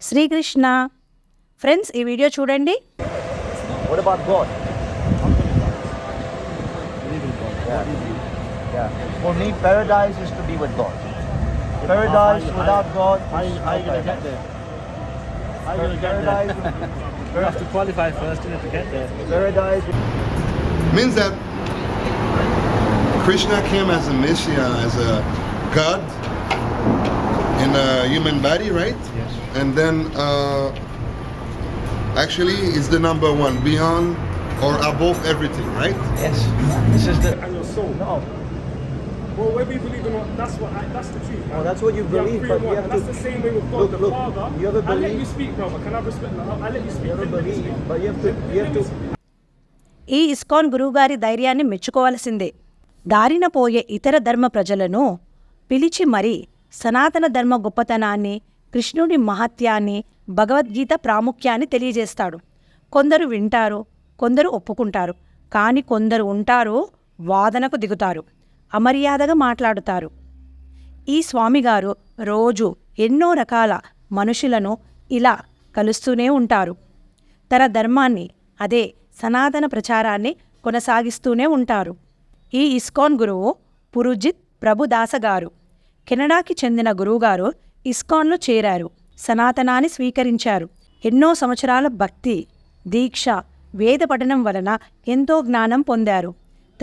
Srikrishna friends ఈ video చూడండి What about God? Yeah. Yeah. For me, paradise is to be with God. Paradise how you- without God. How is you, how you no gonna get paradise. there? How you gonna get Paradise, there? You have to qualify first you know, to get there. paradise. means that Krishna came as a messiah, as a god in a human body, right? Yes. And then uh, actually is the number one, beyond or above everything, right? Yes. This is the. and your soul. No. Well, whether you believe or not, that's what I, that's the truth. Man. Oh, that's what you believe, free but you have and that's to- the same way with God, Look, the look, Father. you ever I let believe- you speak, brother. Can I respect that? I let you speak. You me believe, speak. but you have to. You have to. ఈ ISKCON గురువుగారి ధైర్యాన్ని మెచ్చుకోవలసిందే దారిన పోయే ఇతర ధర్మ ప్రజలను పిలిచి మరీ సనాతన ధర్మ గొప్పతనాన్ని కృష్ణుడి మహత్యాన్ని భగవద్గీత ప్రాముఖ్యాన్ని తెలియజేస్తాడు. కొందరు వింటారు కొందరు ఒప్పుకుంటారు కానీ కొందరు ఉంటారు వాదనకు దిగుతారు అమర్యాదగా మాట్లాడుతారు. ఈ స్వామిగారు రోజు ఎన్నో రకాల మనుషులను ఇలా కలుస్తూనే ఉంటారు. తన ధర్మాన్ని అదే సనాతన ప్రచారాన్ని కొనసాగిస్తూనే ఉంటారు. ఈ ఇస్కాన్ గురువు పురుజిత్ ప్రభుదాస గారు కెనడాకి చెందిన గురువుగారు ఇస్కాన్లో చేరారు. సనాతనాన్ని స్వీకరించారు. ఎన్నో సంవత్సరాల భక్తి దీక్ష వేద పఠనం వలన ఎంతో జ్ఞానం పొందారు.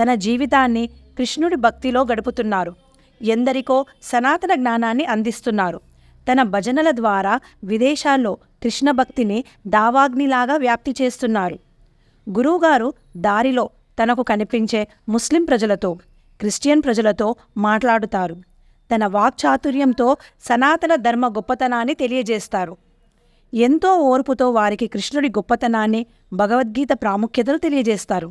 తన జీవితాన్ని కృష్ణుడి భక్తిలో గడుపుతున్నారు. ఎందరికో సనాతన జ్ఞానాన్ని అందిస్తున్నారు. తన భజనల ద్వారా విదేశాల్లో కృష్ణ భక్తిని దావాగ్నిలాగా వ్యాప్తి చేస్తున్నారు. గురువుగారు దారిలో తనకు కనిపించే ముస్లిం ప్రజలతో క్రిస్టియన్ ప్రజలతో మాట్లాడుతారు. తన వాక్చాతుర్యంతో సనాతన ధర్మ గొప్పతనాన్ని తెలియజేస్తారు ఎంతో ఓర్పుతో వారికి కృష్ణుడి గొప్పతనాన్ని భగవద్గీత ప్రాముఖ్యతను తెలియజేస్తారు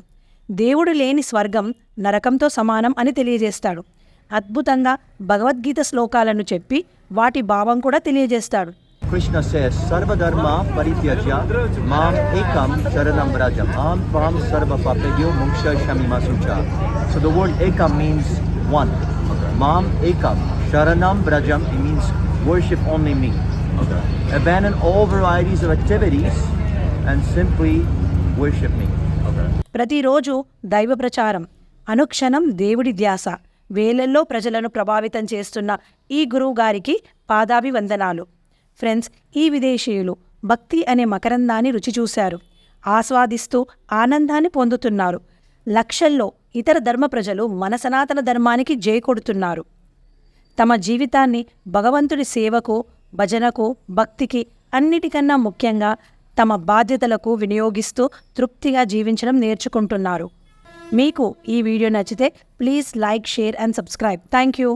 దేవుడు లేని స్వర్గం నరకంతో సమానం అని తెలియజేస్తాడు అద్భుతంగా భగవద్గీత శ్లోకాలను చెప్పి వాటి భావం కూడా తెలియజేస్తాడు కృష్ణ సర్వధర్మ పరిత్యజ్య మాం ఏకం శరణం Ekam మాం Brajam. సర్వ Tvam మోక్ష Papegyo Muksha Shamima Sucha. So the word Ekam. Mam Ekam Sharanam Brajam, it means worship only me. Abandon all varieties of activities and simply worship me. ప్రతిరోజు దైవ ప్రచారం అనుక్షణం దేవుడి ధ్యాస. వేలల్లో ప్రజలను ప్రభావితం చేస్తున్న ఈ గురువు గారికి పాదాభివందనాలు. ఫ్రెండ్స్ ఈ విదేశీయులు భక్తి అనే మకరందాన్ని రుచి చూశారు. ఆస్వాదిస్తూ ఆనందాన్ని పొందుతున్నారు. లక్షల్లో ఇతర ధర్మ ప్రజలు మన సనాతన ధర్మానికి జయకొడుతున్నారు తమ జీవితాన్ని భగవంతుడి సేవకు భజనకు భక్తికి అన్నిటికన్నా ముఖ్యంగా తమ బాధ్యతలకు వినియోగిస్తూ తృప్తిగా జీవించడం నేర్చుకుంటున్నారు. మీకు ఈ వీడియో నచ్చితే please like share and subscribe. Thank you.